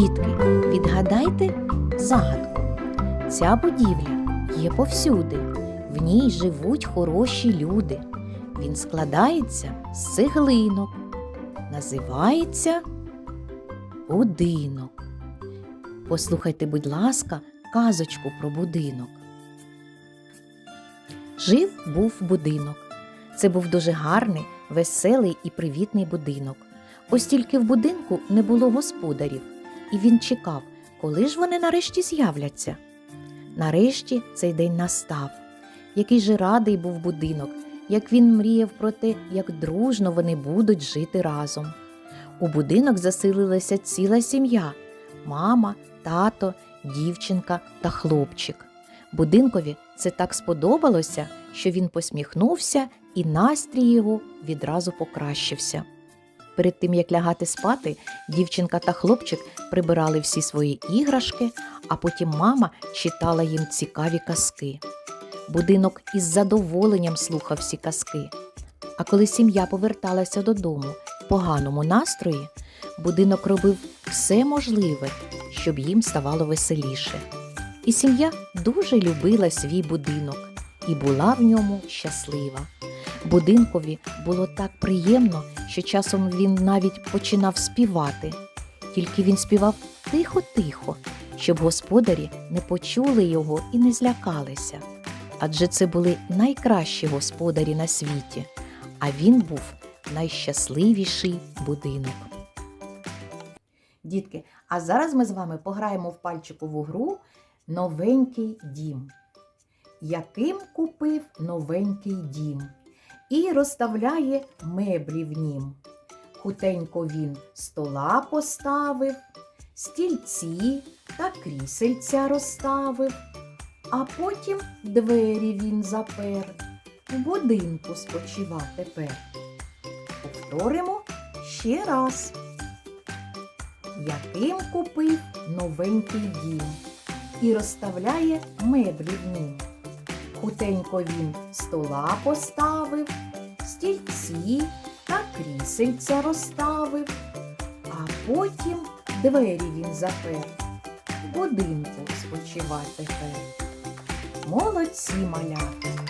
Відгадайте загадку. Ця будівля є повсюди. В ній живуть хороші люди. Він складається з цеглинок. Називається будинок. Послухайте, будь ласка, казочку про будинок. Жив був будинок. Це був дуже гарний, веселий і привітний будинок. Ось тільки в будинку не було господарів, і він чекав, коли ж вони нарешті з'являться. Нарешті цей день настав. Який же радий був будинок, як він мріяв про те, як дружно вони будуть жити разом. У будинок заселилася ціла сім'я мама, тато, дівчинка та хлопчик. Будинкові це так сподобалося, що він посміхнувся, і настрій його відразу покращився. Перед тим як лягати спати, дівчинка та хлопчик прибирали всі свої іграшки, а потім мама читала їм цікаві казки. Будинок із задоволенням слухав всі казки. А коли сім'я поверталася додому в поганому настрої, будинок робив все можливе, щоб їм ставало веселіше. І сім'я дуже любила свій будинок і була в ньому щаслива. Будинкові було так приємно, що часом він навіть починав співати. Тільки він співав тихо-тихо, щоб господарі не почули його і не злякалися. Адже це були найкращі господарі на світі, а він був найщасливіший будинок. Дітки, а зараз ми з вами пограємо в пальчикову гру Новенький дім. Яким купив новенький дім і розставляє меблі в нім. Хутенько він стола поставив, стільці та крісельця розставив, а потім двері він запер. У будинку спочива тепер. Повторимо ще раз. Яким купив новенький дім і розставляє меблі в нім. Хутенько він стола поставив, стільці та крісельця розставив, а потім двері він запер. Будинку спочивати тепер. Молодці малята!